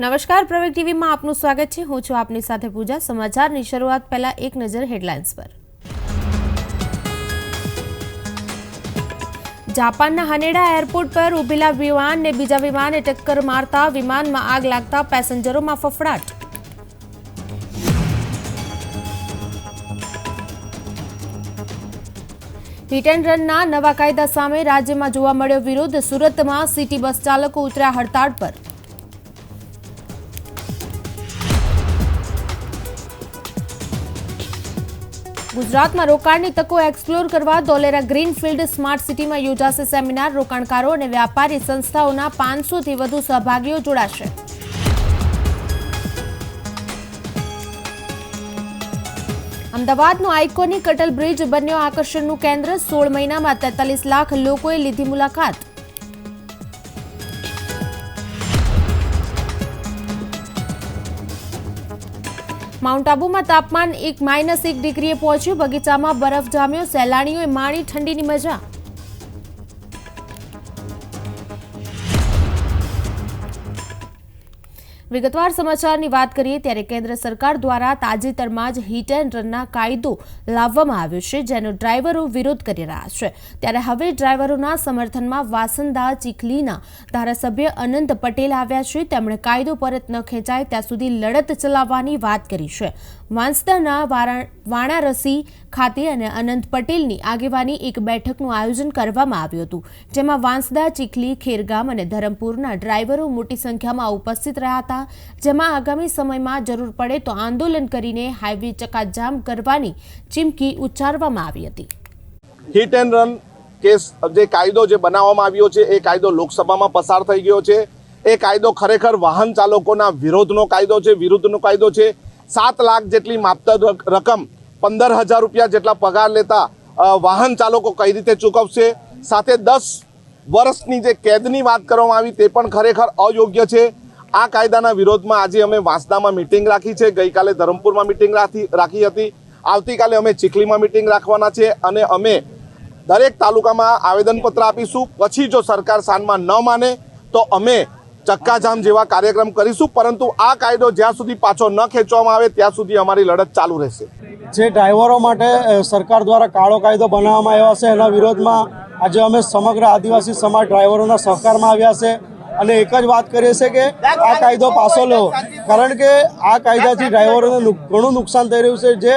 નમસ્કાર પ્રવેગ ટીવીમાં આપનું સ્વાગત છે. હું છું આપની સાથે પૂજા. સમાચારની શરૂઆત પહેલા એક નજર હેડલાઇન્સ પર. જાપાનના હનેડા એરપોર્ટ પર ઉભેલા વિમાનને બીજા વિમાને ટક્કર મારતા વિમાનમાં આગ લાગતા પેસેન્જરોમાં ફફડાટ. હિટ એન્ડ રનના નવા કાયદા સામે રાજ્યમાં જોવા મળ્યો વિરોધ. સુરતમાં સિટી બસ ચાલકો ઉતર્યા હડતાળ પર. ગુજરાતમાં રોકાણની તકો એક્સપ્લોર કરવા ધોલેરા ગ્રીનફિલ્ડ સ્માર્ટ સિટીમાં યોજાશે સેમિનાર. રોકાણકારો અને વ્યાપારી સંસ્થાઓના પાંચસોથી વધુ સહભાગીઓ જોડાશે. અમદાવાદનું આઇકોનિક અટલ બ્રિજ બન્યો આકર્ષણનું કેન્દ્ર. સોળ મહિનામાં તેતાલીસ લાખ લોકોએ લીધી મુલાકાત. માઉન્ટ આબુમાં તાપમાન એક માઇનસ એક ડિગ્રીએ પહોંચ્યું. બગીચામાં બરફ જામ્યો. સહેલાણીઓએ માણી ઠંડીની મજા વિગતવાર સમાચારની વાત કરીએ ત્યારે કેન્દ્ર સરકાર દ્વારા તાજેતરમાં જ હિટ એન્ડ રનના કાયદો લાવવામાં આવ્યો છે, જેનો ડ્રાઈવરો વિરોધ કરી રહ્યા છે. ત્યારે હવે ડ્રાઈવરોના સમર્થનમાં વાસંદા ચીખલીના ધારાસભ્ય અનંત પટેલ આવ્યા છે. તેમણે કાયદો પરત ન ખેંચાય, ત્યાં સુધી લડત ચલાવવાની વાત કરી છે. વાંસદાના વાણારસી ખાતે અને અનંત પટેલની આગેવાની એક બેઠકનું આયોજન કરવામાં આવ્યું હતું, જેમાં વાંસદા, ચીખલી, ખેરગામ અને ધરમપુરના ડ્રાઈવરો મોટી સંખ્યામાં ઉપસ્થિત રહ્યા હતા, જેમાં આગામી સમયમાં જરૂર પડે તો આંદોલન કરીને હાઈવે ચકાજામ કરવાની ચીમકી ઉચ્ચારવામાં આવી હતી. હિટ એન્ડ રન કેસ, જે કાયદો જે બનાવવામાં આવ્યો છે, એ કાયદો લોકસભામાં પસાર થઈ ગયો છે. એ કાયદો ખરેખર વાહન ચાલકોના વિરોધનો કાયદો છે, વિરુદ્ધનો કાયદો છે. સાત લાખ જેટલી માપતર રક- રકમ પંદર હજાર રૂપિયા જેટલા પગાર લેતા વાહન ચાલકો કઈ રીતે ચૂકવશે? સાથે દસ વર્ષની જે કેદની વાત કરવામાં આવી તે પણ ખરેખર અયોગ્ય છે. આ કાયદાના વિરોધમાં આજે અમે વાંસદામાં મિટિંગ રાખી છે. ગઈકાલે ધરમપુરમાં મિટિંગ રાખી રાખી હતી. આવતીકાલે અમે ચીખલીમાં મિટિંગ રાખવાના છે અને અમે દરેક તાલુકામાં આવેદનપત્ર આપીશું. પછી જો સરકાર સાનમાં ન માને, તો અમે ચક્કાજામ જેવા કાર્યક્રમ કરીશું, પરંતુ આ કાયદો જ્યાં સુધી પાછો ન ખેંચવામાં આવે, ત્યાં સુધી અમારી લડત ચાલુ રહેશે. જે ડ્રાઈવરો માટે સરકાર દ્વારા કાળો કાયદો બનાવવામાં આવ્યો છે, એના વિરોધમાં આજે અમે સમગ્ર આદિવાસી સમાજ ડ્રાઈવરોના સહકારમાં આવ્યા છે. અને એક જ વાત કરીએ છીએ કે આ કાયદો પાછો લો. કારણ કે આ કાયદાથી ડ્રાઈવરોને ઘણું નુકસાન થઈ રહ્યું છે. જે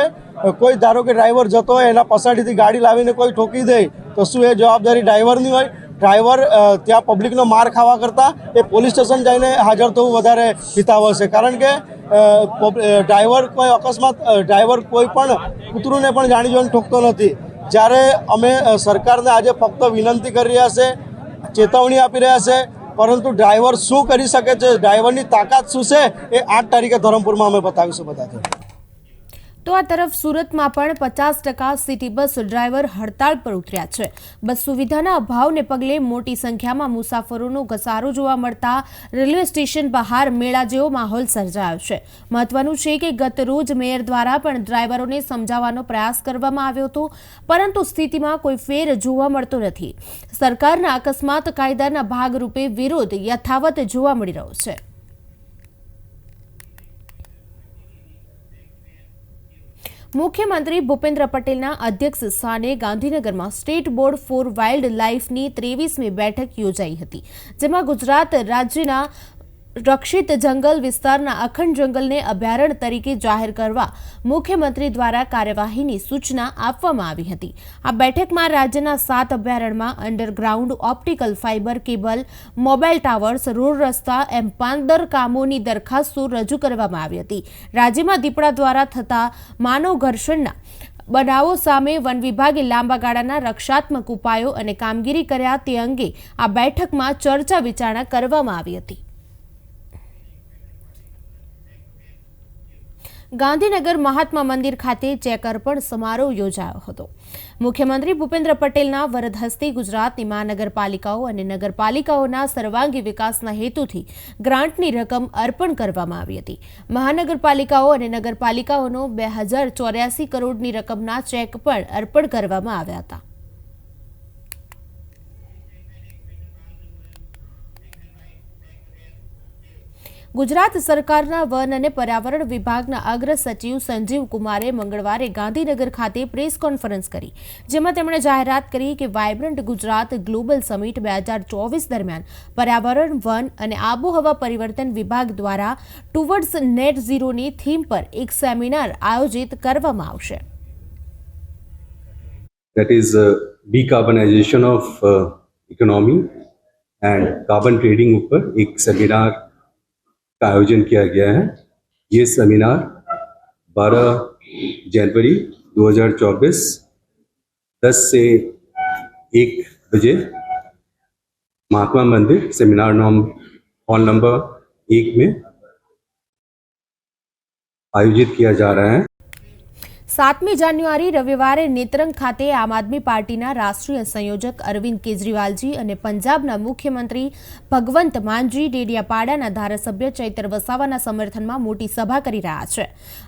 કોઈ ધારો કે ડ્રાઈવર જતો હોય, એના પછાડીથી ગાડી લાવીને કોઈ ઠોકી દે, તો શું એ જવાબદારી ડ્રાઈવરની હોય? ડ્રાઈવર ત્યાં પબ્લિકનો માર ખાવા કરતાં એ પોલીસ સ્ટેશન જઈને હાજર થવું વધારે હિતાવહ છે. કારણ કે ડ્રાઈવર કોઈ અકસ્માત ડ્રાઈવર કોઈ પણ કૂતરુંને પણ જાણી જોઈને ઠોકતો નથી. જ્યારે અમે સરકારને આજે ફક્ત વિનંતી કરી રહ્યા છે, ચેતવણી આપી રહ્યા છે, પરંતુ ડ્રાઈવર શું કરી શકે છે, ડ્રાઈવરની તાકાત શું છે, એ આઠ તારીખે ધરમપુરમાં અમે બતાવીશું બધાથી તો આ તરફ સુરતમાં પણ પચાસ ટકા સિટી બસ ડ્રાઈવર હડતાળ પર ઉતર્યા છે. બસ સુવિધાના અભાવને પગલે મોટી સંખ્યામાં મુસાફરોનો ઘસારો જોવા મળતા રેલવે સ્ટેશન બહાર મેળા જેવો માહોલ સર્જાયો છે. મહત્વનું છે કે ગત રોજ મેયર દ્વારા પણ ડ્રાઈવરોને સમજાવવાનો પ્રયાસ કરવામાં આવ્યો હતો, પરંતુ સ્થિતિમાં કોઈ ફેર જોવા મળતો નથી. સરકારના અકસ્માત કાયદાના ભાગરૂપે વિરોધ યથાવત જોવા મળી રહ્યો છે. મુખ્યમંત્રી ભૂપેન્દ્ર પટેલના અધ્યક્ષ સ્થાને ગાંધીનગરમાં સ્ટેટ બોર્ડ ફોર વાઇલ્ડ લાઇફની ત્રેવીસમી બેઠક યોજાઈ હતી, જેમાં ગુજરાત રાજ્યના રક્ષિત જંગલ વિસ્તારના અખંડ જંગલને અભયારણ્ય તરીકે જાહેર કરવા મુખ્યમંત્રી દ્વારા કાર્યવાહીની સૂચના આપવામાં આવી હતી. આ બેઠકમાં રાજ્યના સાત અભયારણ્યમાં underground optical fibre cable mobile towers road રસ્તા એમ પાંદર કામોની દરખાસ્તો રજૂ કરવામાં આવી હતી. રાજ્યમાં દીપડા દ્વારા થતા માનવ ઘર્ષણના બનાવો સામે વન વિભાગે લાંબા ગાળાના રક્ષાત્મક ઉપાયો અને કામગીરી કર્યા તે અંગે આ બેઠકમાં ચર્ચા વિચારણા કરવામાં આવી હતી. ગાંધીનગર મહાત્મા મંદિર ખાતે ચેક અર્પણ સમારોહ યોજાયો હતો. મુખ્યમંત્રી ભૂપેન્દ્ર પટેલના વરદ હસ્તે ગુજરાતની મહાનગરપાલિકાઓ અને નગરપાલિકાઓના સર્વાંગી વિકાસના હેતુથી ગ્રાન્ટની રકમ અર્પણ કરવામાં આવી હતી. મહાનગરપાલિકાઓ અને નગરપાલિકાઓનો બે હજાર ચોર્યાસી કરોડની રકમના ચેક પણ અર્પણ કરવામાં આવ્યા હતા. ગુજરાત સરકારના વન અને પર્યાવરણ વિભાગના અગ્ર સચિવ સંજીવ કુમારે મંગળવારે ગાંધીનગર ખાતે પ્રેસ કોન્ફરન્સ કરી જેમાં તેમણે જાહેરાત કરી કે વાયબ્રન્ટ ગુજરાત ગ્લોબલ સમિટ બે હજાર ચોવીસ દરમિયાન પર્યાવરણ વન અને આબોહવા પરિવર્તન વિભાગ દ્વારા ટુવર્ડ્સ નેટ ઝીરોની થીમ પર એક સેમિનાર આયોજિત કરવામાં આવશે. That is uh, decarbonization of uh, economy and carbon trading ઉપર એક સેમિનાર का आयोजन किया गया है। ये सेमिनार 12 जनवरी 2024 10 से 1 बजे महात्मा मंदिर सेमिनार नॉम हॉल नंबर एक में आयोजित किया जा रहा है। સાતમી જાન્યુઆરી રવિવારે નેત્રંગ ખાતે આમ આદમી પાર્ટીના રાષ્ટ્રીય સંયોજક અરવિંદ કેજરીવાલજી અને પંજાબના મુખ્યમંત્રી ભગવંત માનજી ડેડિયાપાડાના ધારાસભ્ય ચૈતર વસાવાના સમર્થનમાં મોટી સભા કરી રહ્યા છે.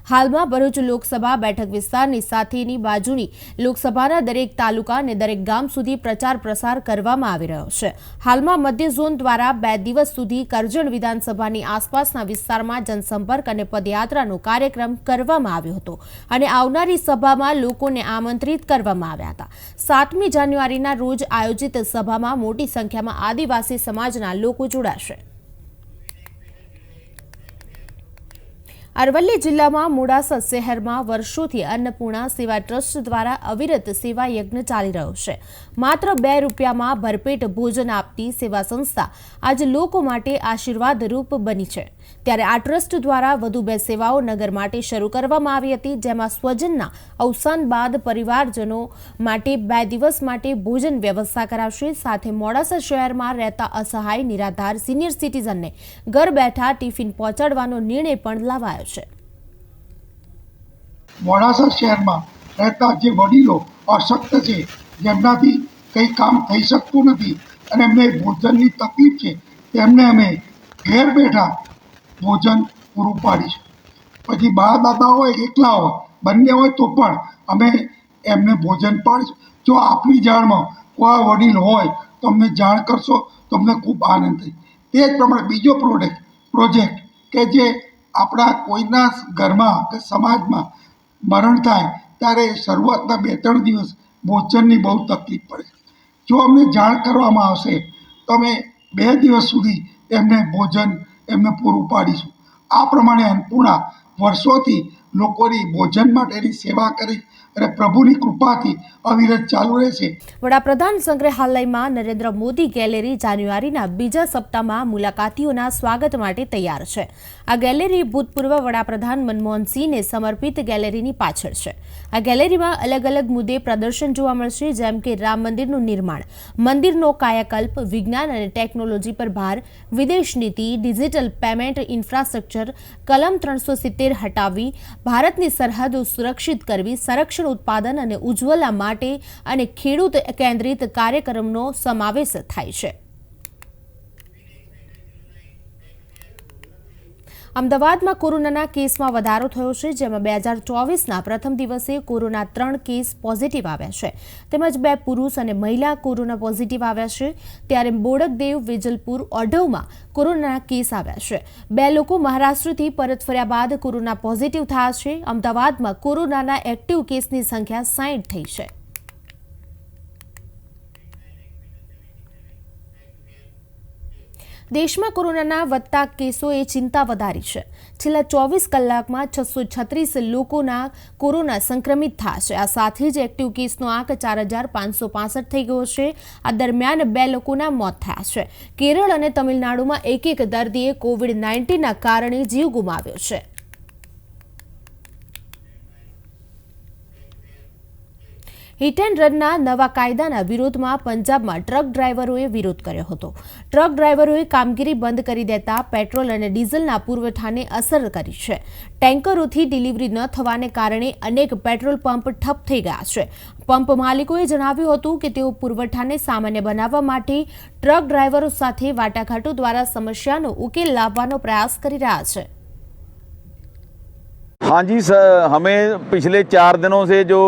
હાલમાં ભરૂચ લોકસભા બેઠક વિસ્તારની સાથેની બાજુની લોકસભાના દરેક તાલુકા અને દરેક ગામ સુધી પ્રચાર પ્રસાર કરવામાં આવી રહ્યો છે. હાલમાં મધ્ય ઝોન દ્વારા બે દિવસ સુધી કરજણ વિધાનસભાની આસપાસના વિસ્તારમાં જનસંપર્ક અને પદયાત્રાનો કાર્યક્રમ કરવામાં આવ્યો હતો અને આવનારી સભામાં લોકોને આમંત્રિત કરવામાં આવ્યા હતા. સાતમી જાન્યુઆરીના રોજ આયોજિત સભામાં મોટી સંખ્યામાં આદિવાસી સમાજના લોકો જોડાશે. અરવલ્લી જિલ્લામાં મોડાસા શહેરમાં વર્ષોથી અન્નપૂર્ણા સેવા ટ્રસ્ટ દ્વારા અવિરત સેવા યજ્ઞ ચાલી રહ્યો છે. માત્ર બે રૂપિયામાં ભરપેટ ભોજન આપતી સેવા સંસ્થા આજે લોકો માટે આશીર્વાદરૂપ બની છે. ત્યારે આ ટ્રસ્ટ દ્વારા વધુ બે સેવાઓ નગર માટે શરૂ કરવામાં આવી હતી, જેમાં સ્વજનના અવસાન બાદ પરિવારજનો માટે બે દિવસ માટે ભોજન વ્યવસ્થા કરાશે સાથે મોડાસા શહેરમાં રહેતા અસહાય, નિરાધાર સિનિયર સિટીઝનને ઘર બેઠા ટિફિન પહોંચાડવાનો નિર્ણય પણ લાવાયો છે. મોડાસા શહેરમાં રહેતા જે વડીલો અશક્ત છે, જેમનાથી કંઈ કામ થઈ શકતું નથી અને એમને ભોજનની તકલીફ છે, તેમને અમે ઘેર બેઠા ભોજન પૂરું પાડીશું. પછી બા દાદા હોય, એકલા હોય, બંને હોય તો પણ અમે એમને ભોજન પાડીશું. જો આપણી જાણમાં કોઈ વડીલ હોય તો અમને જાણ કરશો તો અમને ખૂબ આનંદ થાય. તે જ પ્રમાણે બીજો પ્રોડક્ટ, પ્રોજેક્ટ, કે જે આપણા કોઈના ઘરમાં કે સમાજમાં મરણ થાય, ત્યારે શરૂઆતના બે ત્રણ દિવસ ભોજનની બહુ તકલીફ પડે. જો અમને જાણ કરવામાં આવશે, તો અમે બે દિવસ સુધી એમને ભોજન એમને પૂરું પાડીશું. આ પ્રમાણે અન્નપૂર્ણા વર્ષોથી લોકોની ભોજન માટેની સેવા કરી અને પ્રભુની કૃપાથી અવિરત ચાલુ રહેશે. વડાપ્રધાન સંગ્રહાલયમાં નરેન્દ્ર મોદી ગેલેરી જાન્યુઆરીના બીજા સપ્તાહમાં મુલાકાતીઓના સ્વાગત માટે તૈયાર છે. આ ગેલેરી ભૂતપૂર્વ વડાપ્રધાન મનમોહનસિંહને સમર્પિત ગેલેરીની પાછળ છે. આ ગેલેરીમાં અલગ અલગ મુદ્દે પ્રદર્શન જોવા મળશે, જેમ કે રામ મંદિરનું નિર્માણ, મંદિરનો કાયાકલ્પ, વિજ્ઞાન અને ટેકનોલોજી પર ભાર, વિદેશ નીતિ, ડિજિટલ પેમેન્ટ ઇન્ફ્રાસ્ટ્રક્ચર, કલમ ત્રણસો સિત્તેર હટાવવી, ભારતની સરહદો સુરક્ષિત કરવી, સંરક્ષણ ઉત્પાદન અને ઉજ્જવલા માટે અને ખેડૂત કેન્દ્રિત કાર્યક્રમનો સમાવેશ થાય છે. અમદાવાદમાં કોરોનાના કેસમાં વધારો થયો છે, જેમાં બે હજાર ચોવીસના પ્રથમ દિવસે કોરોના ત્રણ કેસ પોઝિટિવ આવ્યા છે. તેમજ બે પુરુષ અને મહિલા કોરોના પોઝિટિવ આવ્યા છે. ત્યારે બોડકદેવ વેજલપુર ઓઢવમાં કોરોનાના કેસ આવ્યા છે. બે લોકો મહારાષ્ટ્રથી પરત ફર્યા બાદ કોરોના પોઝિટિવ થયા છે. અમદાવાદમાં કોરોનાના એક્ટિવ કેસની સંખ્યા સાહીઠ થઈ છે. દેશમાં કોરોનાના વધતા કેસોએ ચિંતા વધારી છે. છેલ્લા ચોવીસ કલાકમાં છસો છત્રીસ લોકોના કોરોના સંક્રમિત થયા છે. આ સાથે જ એક્ટિવ કેસનો આંક ચાર હજાર પાંચસો પાસઠ થઈ ગયો છે. આ દરમિયાન બે લોકોના મોત થયા છે. કેરળ અને તમિલનાડુમાં એક એક દર્દીએ કોવિડ નાઇન્ટીનના કારણે જીવ ગુમાવ્યો છે. હિટ એન્ડ રનના નવા કાયદાના વિરોધમાં પંજાબમાં ટ્રક ડ્રાઈવરોએ વિરોધ કર્યો હતો ટ્રક ડ્રાઈવરોએ કામગીરી બંધ કરી દેતા પેટ્રોલ અને ડીઝલના પુરવઠાને અસર કરી છે ટેન્કરોથી ડિલિવરી ન થવાને કારણે અનેક પેટ્રોલ પંપ ઠપ થઈ ગયા છે પંપ માલિકોએ જણાવ્યું હતું કે તેઓ પુરવઠાને સામાન્ય બનાવવા માટે ટ્રક ડ્રાઈવરો સાથે વાટાઘાટો દ્વારા સમસ્યાનો ઉકેલ લાવવાનો પ્રયાસ કરી રહ્યા છે हाँ जी सर हमें पिछले चार दिनों से जो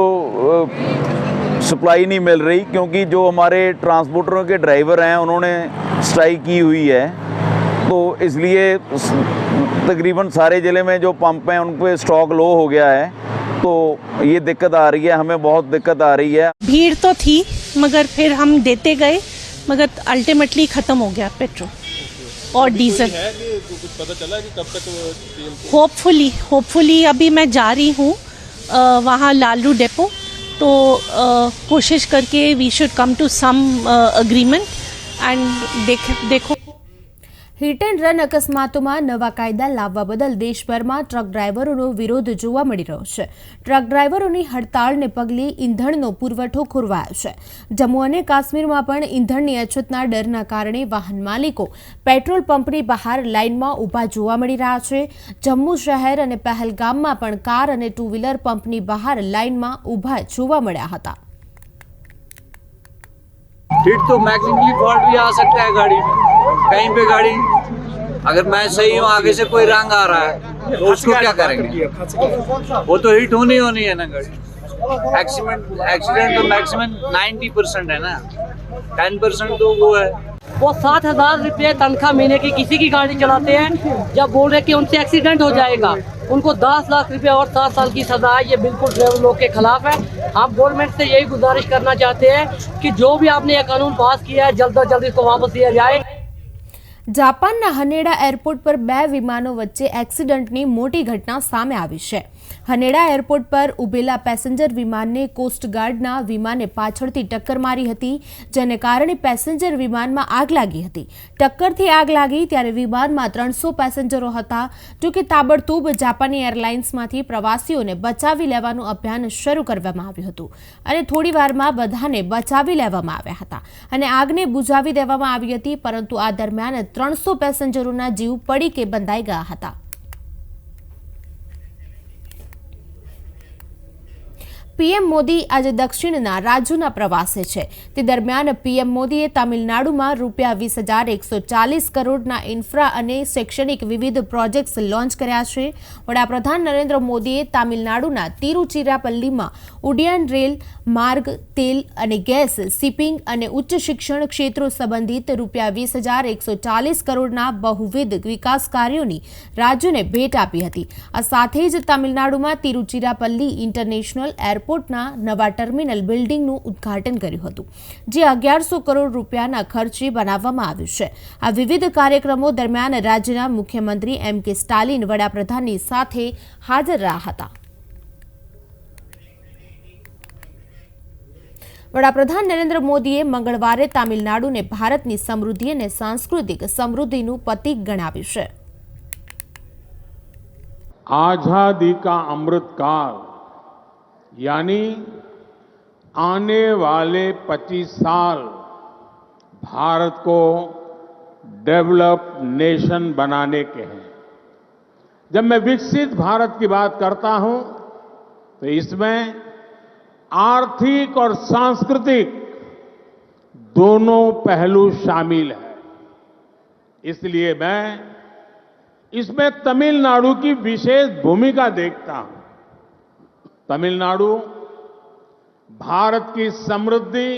सप्लाई नहीं मिल रही क्योंकि जो हमारे ट्रांसपोर्टरों के ड्राइवर हैं उन्होंने स्ट्राइक की हुई है। तो इसलिए तकरीबन सारे ज़िले में जो पंप हैं उन पर स्टॉक लो हो गया है। तो ये दिक्कत आ रही है हमें बहुत दिक्कत आ रही है। भीड़ तो थी मगर फिर हम देते गए मगर अल्टीमेटली ख़त्म हो गया पेट्रोल और डीजल होपफुली होपफुली अभी मैं जा रही हूँ वहाँ लालू डेपो। तो अ, कोशिश करके we should come to some agreement and देख देखो હિટ એન્ડ રન અકસ્માતોમાં નવા કાયદા લાવવા બદલ દેશભરમાં ટ્રક ડ્રાઈવરોનો વિરોધ જોવા મળી રહ્યો છે. ટ્રક ડ્રાઈવરોની હડતાળને પગલે ઇંધણનો પુરવઠો ખોરવાયો છે. જમ્મુ અને કાશ્મીરમાં પણ ઇંધણની અછતના ડરના કારણે વાહન માલિકો પેટ્રોલ પંપની બહાર લાઇનમાં ઊભા જોવા મળી રહ્યા છે. જમ્મુ શહેર અને પહેલગામમાં પણ કાર અને ટુ વ્હીલર પંપની બહાર લાઇનમાં ઊભા જોવા મળ્યા હતા. हिट तो मैकेनिकली फॉल्ट भी आ सकता है गाड़ी में। कहीं पे गाड़ी अगर मैं सही हूँ आगे से कोई रंग आ रहा है तो उसको क्या करेंगे? वो तो हिट होनी होनी है ना गाड़ी। एक्सीडेंट एक्सीडेंट तो मैक्सिमम 90 परसेंट है ना। 10 परसेंट तो वो है। वो सात हज़ार रुपये तनख्वाह महीने की किसी की गाड़ी चलाते हैं जब बोल रहे कि उनसे एक्सीडेंट हो जाएगा। उनको दस लाख रुपए और सात साल की सजा है ये बिल्कुल ड्राइवर लोग के खिलाफ है हम गवर्नमेंट से यही गुजारिश करना चाहते हैं कि जो भी आपने ये कानून पास किया है जल्द अज जल्द इसको वापस लिया जाए જાપાનના હનેડા એરપોર્ટ પર બે વિમાનો વચ્ચે એક્સિડન્ટની મોટી ઘટના સામે આવી છે હનેડા એરપોર્ટ પર ઉભેલા પેસેન્જર વિમાનને કોસ્ટગાર્ડના વિમાને પાછળથી ટક્કર મારી હતી, જેને કારણે પેસેન્જર વિમાનમાં આગ લાગી હતી. ટક્કરથી આગ લાગી ત્યારે વિમાનમાં ત્રણસો પેસેન્જરો હતા જોકે તાબડતોબ જાપાની એરલાઇન્સમાંથી પ્રવાસીઓને બચાવી લેવાનું અભિયાન શરૂ કરવામાં આવ્યું હતું અને થોડીવારમાં બધાને બચાવી લેવામાં આવ્યા હતા અને આગને બુઝાવી દેવામાં આવી હતી, પરંતુ આ દરમિયાન ત્રણસો પેસેન્જરોના જીવ પડી કે બંધાઈ ગયા હતા. પીએમ મોદી આજે દક્ષિણના રાજ્યોના પ્રવાસે છે. તે દરમિયાન પીએમ મોદીએ તામિલનાડુમાં રૂપિયા વીસ હજાર એકસો ચાલીસ કરોડના ઇન્ફ્રા અને શૈક્ષણિક વિવિધ પ્રોજેક્ટ્સ લોન્ચ કર્યા છે. વડાપ્રધાન નરેન્દ્ર મોદીએ તામિલનાડુના તિરુચિરાપલ્લીમાં ઉડ્ડયન રેલ, માર્ગ, તેલ અને ગેસ, શિપિંગ અને ઉચ્ચ શિક્ષણ ક્ષેત્રો સંબંધિત રૂપિયા વીસ હજાર એકસો ચાલીસ કરોડના બહુવિધ વિકાસ કાર્યોની રાજ્યોને ભેટ આપી હતી. આ સાથે જ તામિલનાડુમાં તિરુચિરાપલ્લી ઇન્ટરનેશનલ એરપોર્ટના નવા ટર્મિનલ બિલ્ડિંગનું ઉદ્ઘાટન કર્યું હતું, જે અગિયારસો કરોડ રૂપિયાના ખર્ચે બનાવવામાં આવ્યું છે. આ વિવિધ કાર્યક્રમો દરમિયાન રાજ્યના મુખ્યમંત્રી એમ કે સ્ટાલિન વડાપ્રધાનની સાથે હાજર રહ્યા હતા. વડાપ્રધાન નરેન્દ્ર મોદીએ મંગળવારે તામિલનાડુને ભારતની સમૃદ્ધિ અને સાંસ્કૃતિક સમૃદ્ધિનું પ્રતીક ગણાવ્યું છે. આઝાદી કા અમૃતકાળ यानी आने वाले 25 साल भारत को डेवलप नेशन बनाने के हैं। जब मैं विकसित भारत की बात करता हूँ तो इसमें आर्थिक और सांस्कृतिक दोनों पहलू शामिल है। इसलिए मैं इसमें तमिलनाडु की विशेष भूमिका देखता हूँ। तमिलनाडु भारत की समृद्धि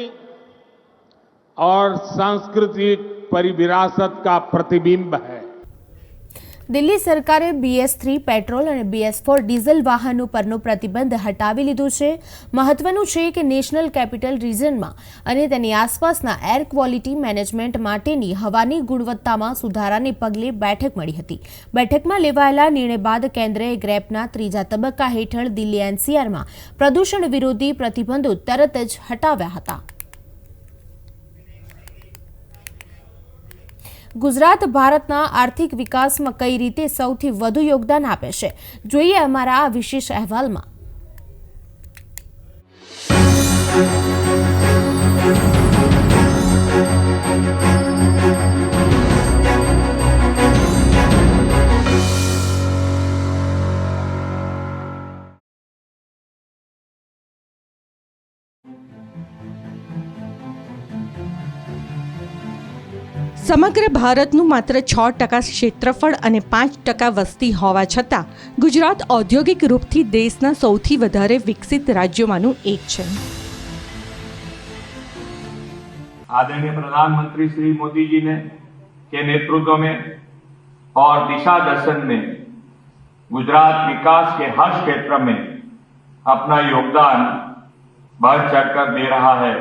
और सांस्कृतिक परिविरासत का प्रतिबिंब है દિલ્હી સરકારે બીએસ થ્રી પેટ્રોલ અને બીએસ ફોર ડીઝલ વાહનો પરનો પ્રતિબંધ હટાવી લીધો છે. મહત્વનું છે કે નેશનલ કેપિટલ રિજનમાં અને તેની આસપાસના એર ક્વોલિટી મેનેજમેન્ટ માટેની હવાની ગુણવત્તામાં સુધારાને પગલે બેઠક મળી હતી. બેઠકમાં લેવાયેલા નિર્ણય બાદ કેન્દ્રએ ગ્રેપના ત્રીજા તબક્કા હેઠળ દિલ્હી એનસીઆરમાં પ્રદૂષણ વિરોધી પ્રતિબંધો તરત જ હટાવ્યા હતા. ગુજરાત ભારતના આર્થિક વિકાસમાં કઈ રીતે સૌથી વધુ યોગદાન આપે છે? જોઈએ અમારા આ વિશેષ અહેવાલમાં. સમગ્ર ભારતનું માત્ર છ ટકા ક્ષેત્રફળ અને પાંચ ટકા વસ્તી હોવા છતાં ગુજરાત ઔદ્યોગિક રૂપથી દેશના સૌથી વધારે વિકસિત રાજ્યોમાંનું એક છે आदरणीय प्रधानमंत्री श्री मोदी जी ने के नेतृत्व में और दिशा दर्शन में गुजरात विकास के हर क्षेत्र में अपना योगदान बढ़ चढ़कर दे रहा है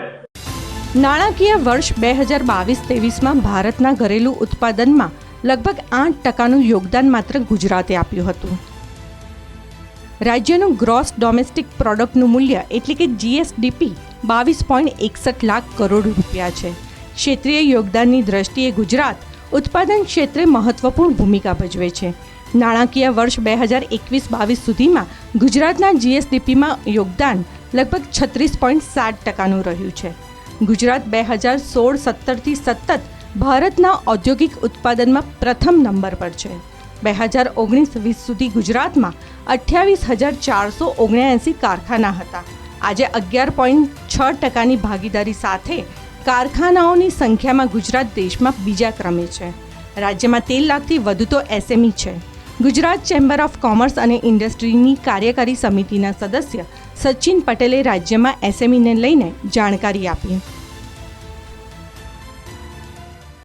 નાણાકીય વર્ષ બે હજાર બાવીસ ત્રેવીસમાં ભારતના ઘરેલું ઉત્પાદનમાં લગભગ આઠ ટકાનું યોગદાન માત્ર ગુજરાતે આપ્યું હતું. રાજ્યનું ગ્રોસ ડોમેસ્ટિક પ્રોડક્ટનું મૂલ્ય એટલે કે જીએસડીપી બાવીસ પોઈન્ટ એકસઠ લાખ કરોડ રૂપિયા છે. ક્ષેત્રીય યોગદાનની દ્રષ્ટિએ ગુજરાત ઉત્પાદન ક્ષેત્રે મહત્વપૂર્ણ ભૂમિકા ભજવે છે. નાણાકીય વર્ષ બે હજાર એકવીસ બાવીસ સુધીમાં ગુજરાતના જીએસડીપીમાં યોગદાન લગભગ છત્રીસ પોઈન્ટ સાત ટકાનું રહ્યું છે. ગુજરાત બે હજાર સોળ સત્તરથી સતત ભારતના ઔદ્યોગિક ઉત્પાદનમાં પ્રથમ નંબર પર છે. બે હજાર ઓગણીસ વીસ સુધી ગુજરાતમાં અઠ્યાવીસ હજાર ચારસો ઓગણ્યાએંસી કારખાના હતા. આજે અગિયાર પોઈન્ટ છ ટકાની ભાગીદારી સાથે કારખાનાઓની સંખ્યામાં ગુજરાત દેશમાં બીજા ક્રમે છે. રાજ્યમાં તેર લાખથી વધુ તો એસએમઈ છે. ગુજરાત ચેમ્બર ઓફ કોમર્સ અને ઇન્ડસ્ટ્રીની કાર્યકારી સમિતિના સદસ્ય સચિન પટેલે રાજ્યમાં એસએમઈને લઈને જાણકારી આપી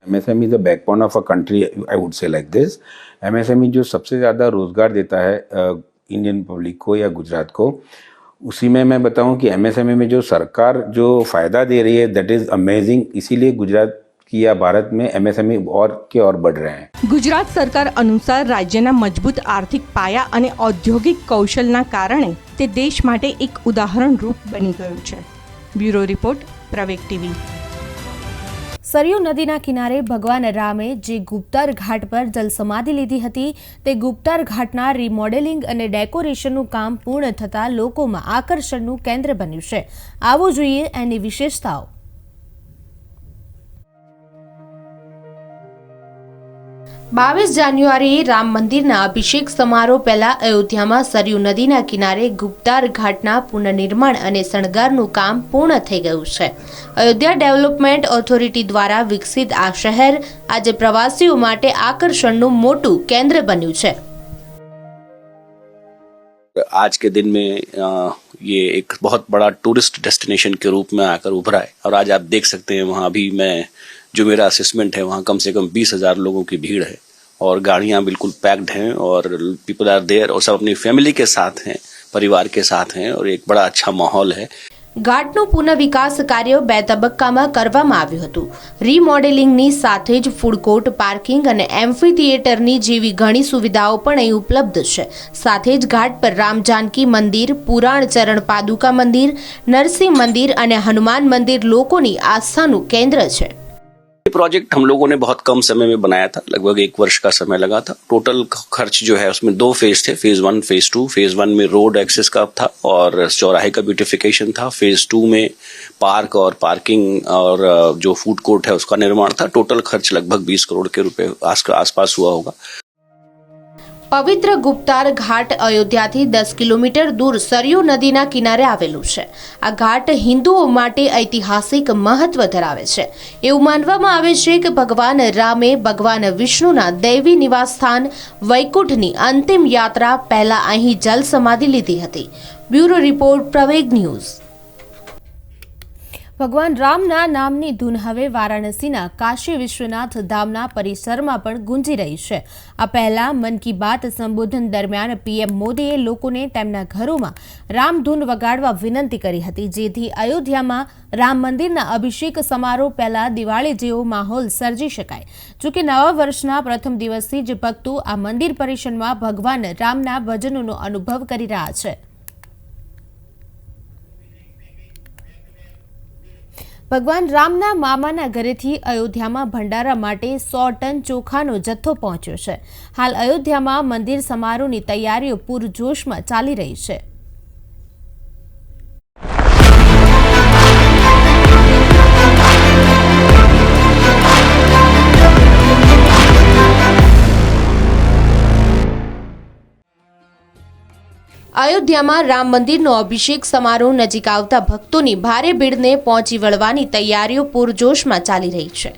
MSME is the backbone of a country I would say like this MSME जो सबसे ज़्यादा रोज़गार देता है इंडियन पब्लिक को या गुजरात को उसी में मैं बताऊं कि एमएसएमई में जो सरकार जो फ़ायदा दे रही है दैट इज़ अमेजिंग इसीलिए गुजरात की या भारत में एमएसएमई और के और बढ़ रहे हैं ગુજરાત સરકાર અનુસાર રાજ્યના મજબૂત આર્થિક પાયા અને ઔદ્યોગિક કૌશલના કારણે તે દેશ માટે એક ઉદાહરણરૂપ બની ગયું છે bureau report Praveg TV Sarayu નદીના કિનારે ભગવાન રામે જે ગુપ્તાર ઘાટ પર જલસમાધિ લીધી હતી તે ગુપ્તાર ઘાટના રિમોડેલિંગ અને ડેકોરેશનનું કામ પૂર્ણ થતાં લોકોમાં આકર્ષણનું કેન્દ્ર બન્યું છે આવો જોઈએ એની વિશેષતાઓ બાવીસ જાન્યુઆરીએ રામ મંદિરના અભિષેક સમારોહ પહેલા અયોધ્યામાં સરયુ નદીના કિનારે ગુપ્તાર ઘાટના પુનર્નિર્માણ અને શણગારનું કામ પૂર્ણ થઈ ગયું છે અયોધ્યા ડેવલપમેન્ટ ઓથોરિટી દ્વારા વિકસિત આ શહેર આજે પ્રવાસીઓ માટે આકર્ષણનું મોટું કેન્દ્ર બન્યું છે आज के दिन में अ, ये एक बहुत बड़ा टूरिस्ट डेस्टिनेशन के रूप में आकर उभरा है और आज आप देख सकते हैं वहाँ अभी मैं जो मेरा असेसमेंट है वहाँ कम से कम बीस हजार लोगों की भीड़ है और गाड़ियाँ बिल्कुल पैक्ड हैं और पीपल आर देयर और सब अपनी फैमिली के साथ हैं परिवार के साथ हैं और एक बड़ा अच्छा माहौल है ઘાટનું પુનઃવિકાસ કાર્ય બે તબક્કામાં કરવામાં આવ્યું હતું રીમોડેલિંગની સાથે જ ફૂડ કોર્ટ પાર્કિંગ અને એમ્ફી થિયેટરની જેવી ઘણી સુવિધાઓ પણ અહીં ઉપલબ્ધ છે સાથે જ ઘાટ પર રામ जानकी મંદિર પુરાણ ચરણ પાદુકા મંદિર નરસિંહ મંદિર અને હનુમાન મંદિર લોકોની આસ્થાનું કેન્દ્ર છે ये प्रोजेक्ट हम लोगों ने बहुत कम समय में बनाया था लगभग एक वर्ष का समय लगा था। टोटल खर्च जो है उसमें दो फ़ेज़ थे phase one phase two phase one में रोड एक्सेस का था और चौराहे का ब्यूटिफिकेशन था। फ़ेज़ टू में पार्क और पार्किंग और जो फ़ूड कोर्ट है उसका निर्माण था। टोटल खर्च लगभग बीस करोड़ के रुपए आस, आसपास हुआ होगा। પવિત્ર ગુપ્તાર ઘાટ અયોધ્યાથી દસ કિલોમીટર દૂર સરયુ નદીના કિનારે આવેલું છે. આ ઘાટ હિન્દુઓ માટે ઐતિહાસિક મહત્વ ધરાવે છે. એવું માનવામાં આવે છે કે ભગવાન રામે ભગવાન વિષ્ણુના દૈવી નિવાસસ્થાન વૈકુંઠની અંતિમ યાત્રા પહેલા અહીં જલ સમાધિ લીધી હતી. Bureau report Praveg news. ભગવાન રામના નામની ધૂન હવે વારાણસીના કાશી વિશ્વનાથ ધામના પરિસરમાં પણ ગુંજી રહી છે. આ પહેલા મન કી બાત સંબોધન દરમિયાન પીએમ મોદીએ લોકોને તેમના ઘરોમાં રામધૂન વગાડવા વિનંતી કરી હતી, જેથી અયોધ્યામાં રામ મંદિરના અભિષેક સમારોહ પહેલા દિવાળી જેવો માહોલ સર્જી શકાય. જોકે નવા વર્ષના પ્રથમ દિવસથી જ ભક્તો આ મંદિર પરિસરમાં ભગવાન રામના ભજનોનો અનુભવ કરી રહ્યા છે. ભગવાન રામના મામાના ઘરેથી અયોધ્યામાં ભંડારા માટે સો ટન ચોખાનો જથ્થો પહોંચ્યો છે. હાલ અયોધ્યામાં મંદિર સમારોહની તૈયારીઓ પૂરજોશમાં ચાલી રહી છે. અયોધ્યામાં રામ મંદિરનો અભિષેક સમારોહ નજીક આવતા ભક્તોની ભારે ભીડને પહોંચી વળવાની તૈયારીઓ પૂરજોશમાં ચાલી રહી છે.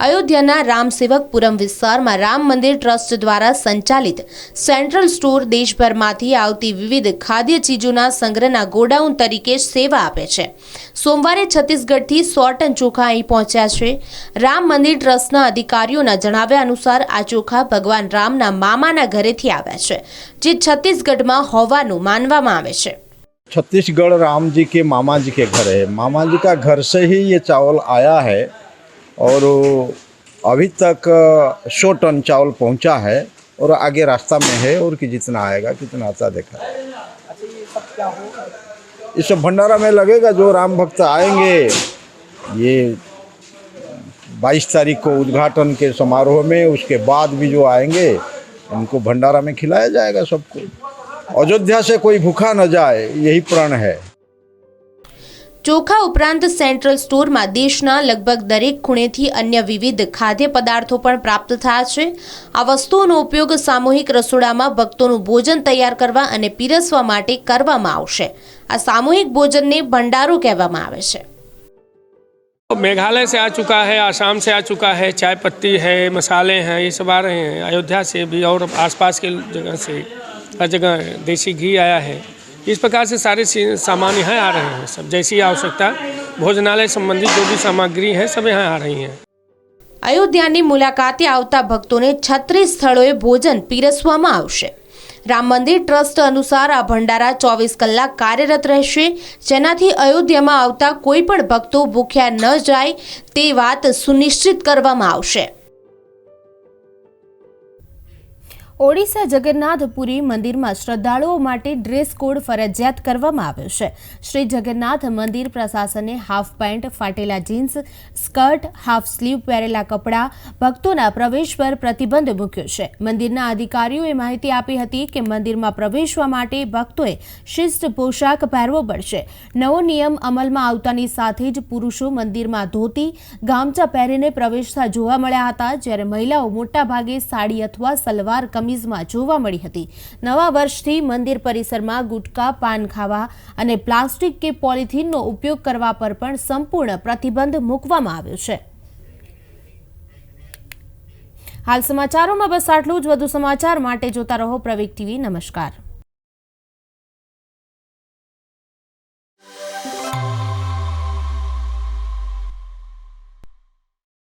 અયોધ્યાના રામસેવકપુરમ વિસ્તારમાં રામ મંદિર ટ્રસ્ટ દ્વારા સંચાલિત સેન્ટ્રલ સ્ટોર દેશભરમાંથી આવતી વિવિધ ખાદ્ય ચીજોના સંગ્રહના ગોડાઉન તરીકે સેવા આપે છે સોમવારે છત્તીસગઢથી સો ટન ચોખા અહીં પહોંચ્યા છે રામ મંદિર ટ્રસ્ટના અધિકારીઓના જણાવ્યા અનુસાર આ ચોખા ભગવાન રામના મામાના ઘરેથી આવ્યા છે જે છત્તીસગઢમાં હોવાનું માનવામાં આવે છે छत्तीसगढ़ राम जी के मामा जी के घर है मामा जी का घर से ही ये चावल आया है और अभी तक सौ टन चावल पहुँचा है और आगे रास्ता में है और कि जितना आएगा, कितना आता देखा। ये सब भंडारा में लगेगा जो राम भक्त आएँगे। ये 22 तारीख को उद्घाटन के समारोह में, उसके बाद भी जो आएँगे उनको भंडारा में खिलाया जाएगा सबको। अयोध्या से कोई भूखा न जाए, यही प्रण है। ચોખા ઉપરાંત સેન્ટ્રલ સ્ટોરમાં દેશના લગભગ દરેક ખૂણેથી અન્ય વિવિધ ખાદ્ય પદાર્થો પણ પ્રાપ્ત થયા છે આ વસ્તુઓનો ઉપયોગ સામૂહિક રસોડામાં ભક્તોનું ભોજન તૈયાર કરવા અને પીરસવા માટે કરવામાં આવશે આ સામૂહિક ભોજનને ભંડારો કહેવામાં આવે છે मेघालय से आ चुका है आसाम से आ चुका है चाय पत्ती है मसाले हैं ये सब आ रहे हैं अयोध्या से भी और आसपास के जगह से हर जगह देसी घी आया है इस प्रकार से सारे सी- सामान यहाँ आ रहे हैं सब जैसी आवश्यकता भोजनालय संबंधित जो भी सामग्री है सब यहाँ आ रही हैं અયોધ્યાની મુલાકાતે આવતા ભક્તોને છત્રીસ સ્થળોએ ભોજન પીરસવામાં આવશે રામ મંદિર ટ્રસ્ટ અનુસાર આ ભંડારા ચોવીસ કલાક કાર્યરત રહેશે જેનાથી અયોધ્યામાં આવતા કોઈ પણ ભક્તો ભૂખ્યા ન જાય તે વાત સુનિશ્ચિત કરવામાં આવશે ઓડિશા જગન્નાથપુરી મંદિરમાં શ્રદ્ધાળુઓ માટે ડ્રેસ કોડ ફરજિયાત કરવામાં આવ્યો છે. શ્રી જગન્નાથ મંદિર પ્રશાસને હાફ પેન્ટ, ફાટેલા જીન્સ, સ્કર્ટ, હાફ સ્લીવ પહેરેલા કપડાં, ભક્તોના પ્રવેશ પર પ્રતિબંધ મૂક્યો છે. મંદિરના અધિકારીઓએ માહિતી આપી હતી કે મંદિરમાં પ્રવેશવા માટે ભક્તોએ શિસ્ત પોશાક પહેરવો પડશે. નવો નિયમ અમલમાં આવતાની સાથે જ પુરુષો મંદિરમાં ધોતી, ગામચા પહેરીને પ્રવેશતા જોવા મળ્યા હતા, જ્યારે મહિલાઓ મોટાભાગે સાડી અથવા સલવાર કમીઝમાં જોવા મળી હતી. નવા વર્ષથી મંદિર પરિસરમાં ગુટકા, પાન ખાવા અને પ્લાસ્ટિક કે પોલિથીનનો ઉપયોગ કરવા પર પણ સંપૂર્ણ પ્રતિબંધ મૂકવામાં આવ્યો છે. હાલ સમાચારોમાં બસ આટલું જ. વધુ સમાચાર માટે જોતા રહો પ્રવેગ ટીવી. નમસ્કાર.